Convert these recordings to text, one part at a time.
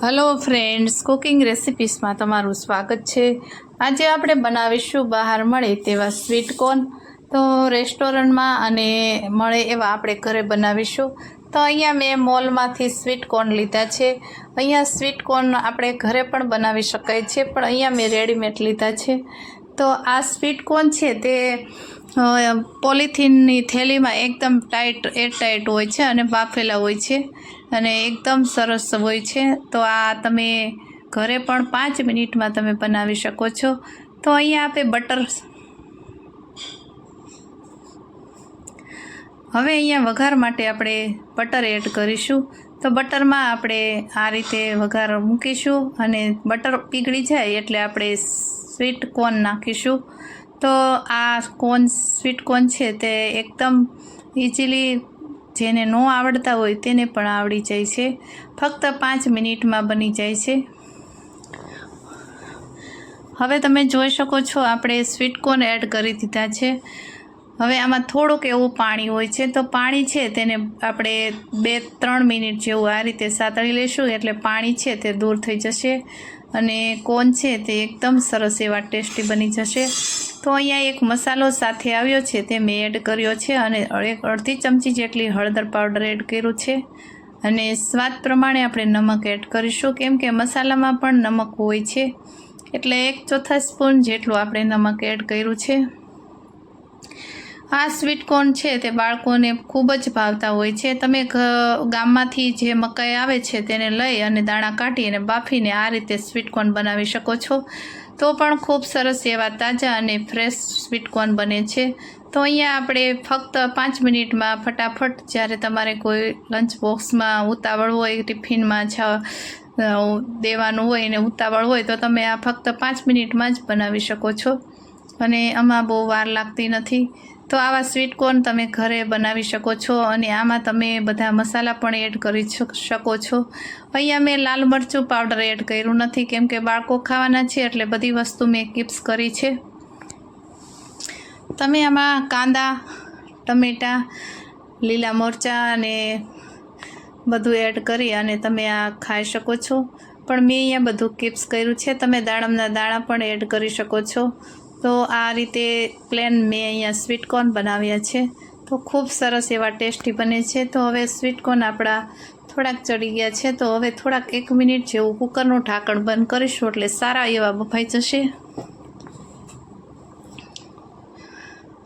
Hello friends cooking રેસિપીસમાં તમારું સ્વાગત છે. આજે આપણે બનાવીશું બહાર મળે તેવા સ્વીટ કોર્ન તો રેસ્ટોરન્ટમાં અને મળે એવા આપણે ઘરે બનાવીશું. તો અહીંયા મેં મોલમાંથી સ્વીટ કોર્ન લીધા છે. અહીંયા સ્વીટ કોર્ન આપણે ઘરે પણ બનાવી શકાય છે, પણ અહીંયા મેં રેડીમેડ લીધા છે. તો આ સ્વીટ કોર્ન છે તે પોલિથીનની થેલીમાં એકદમ ટાઈટ એર ટાઈટ હોય છે અને બાફેલા હોય છે અને એકદમ સરસ હોય છે. તો આ તમે ઘરે પણ પાંચ મિનિટમાં તમે બનાવી શકો છો. તો અહીંયા આપણે બટર હવે અહીંયા વઘાર માટે આપણે બટર એડ કરીશું. તો બટરમાં આપણે આ રીતે વઘાર મૂકીશું અને બટર પીગળી જાય એટલે આપણે સ્વીટ કોર્ન નાખીશું. તો આ કોર્ન સ્વીટ કોર્ન છે તે એકદમ ઇઝીલી જેને ન આવડતા હોય તેને પણ આવડી જાય છે. ફક્ત પાંચ મિનિટમાં બની જાય છે. હવે તમે જોઈ શકો છો, આપણે સ્વીટ કોર્ન એડ કરી દીધા છે. હવે આમાં થોડુંક એવું પાણી હોય છે, તો પાણી છે તેને આપણે બે ત્રણ મિનિટ જેવું આ રીતે સાતળી લેશું, એટલે પાણી છે તે દૂર થઈ જશે અને કોન છે તે એકદમ સરસ એવા ટેસ્ટી બની જશે. તો અહીંયા એક મસાલો સાથે આવ્યો છે, તે મેં એડ કર્યો છે અને એક અડધી ચમચી જેટલી હળદર પાવડર એડ કર્યું છે. અને સ્વાદ પ્રમાણે આપણે નમક એડ કરીશું, કેમ કે મસાલામાં પણ નમક હોય છે. એટલે એક ચોથા સ્પૂન જેટલું આપણે નમક એડ કર્યું છે. આ સ્વીટ કોર્ન છે તે બાળકોને ખૂબ જ ભાવતા હોય છે. તમે ગામમાંથી જે મકાઈ આવે છે તેને લઈ અને દાણા કાઢી અને બાફીને આ રીતે સ્વીટ કોર્ન બનાવી શકો છો. તો પણ ખૂબ સરસ એવા તાજા અને ફ્રેશ સ્વીટ કોર્ન બને છે. તો અહીંયા આપણે ફક્ત પાંચ મિનિટમાં ફટાફટ જ્યારે તમારે કોઈ લંચ બોક્સમાં ઉતાવળ હોય, ટિફિનમાં છ દેવાનું હોય ને ઉતાવળ હોય તો તમે આ ફક્ત પાંચ મિનિટમાં જ બનાવી શકો છો. અને આમાં બહુ વાર લાગતી નથી. તો આવા સ્વીટ કોર્ન તમે ઘરે બનાવી શકો છો અને આમાં તમે બધા મસાલા પણ એડ કરી શકો છો. અહીંયા મેં લાલ મરચું પાવડર એડ કર્યું નથી, કેમ કે બાળકો ખાવાના છે એટલે બધી વસ્તુ મેં કિપ્સ કરી છે. તમે આમાં કાંદા, ટમેટાં, લીલા મરચાં અને બધું એડ કરી અને તમે આ ખાઈ શકો છો. પણ મેં અહીંયા બધું કિપ્સ કર્યું છે. તમે દાડમના દાણા પણ એડ કરી શકો છો. તો આ રીતે પ્લેન મેં અહીંયા સ્વીટકોર્ન બનાવ્યા છે. તો ખૂબ સરસ એવા ટેસ્ટી બને છે. તો હવે સ્વીટકોર્ન આપણા થોડાક ચડી ગયા છે. તો હવે થોડાક એક મિનિટ જેવું કુકરનું ઢાંકણ બંધ કરીશું એટલે સારા એવા બફાઈ જશે.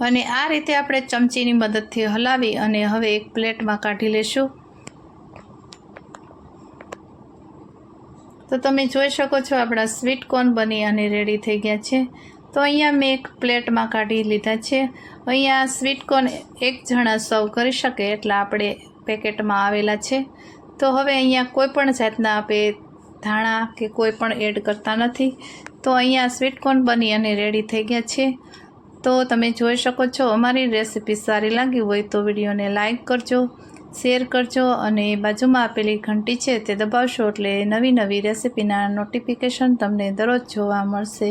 અને આ રીતે આપણે ચમચીની મદદથી હલાવી અને હવે એક પ્લેટમાં કાઢી લેશું. તો તમે જોઈ શકો છો આપણા સ્વીટ કોર્ન બની અને રેડી થઈ ગયા છે. તો અહીંયા મેં એક પ્લેટમાં કાઢી લીધા છે. અહીંયા સ્વીટકોર્ન એક જણા સર્વ કરી શકે એટલા આપણે પેકેટમાં આવેલા છે. તો હવે અહીંયા કોઈ પણ જાતના આપણે ધાણા કે કોઈ પણ એડ કરતા નથી. તો અહીંયા સ્વીટકોર્ન બની અને રેડી થઈ ગયા છે. તો તમે જોઈ શકો છો, અમારી રેસીપી સારી લાગી હોય તો વિડીયોને લાઇક કરજો, શેર કરજો અને બાજુમાં આપેલી ઘંટી છે તે દબાવશો એટલે નવી નવી રેસીપીના નોટિફિકેશન તમને દરરોજ જોવા મળશે.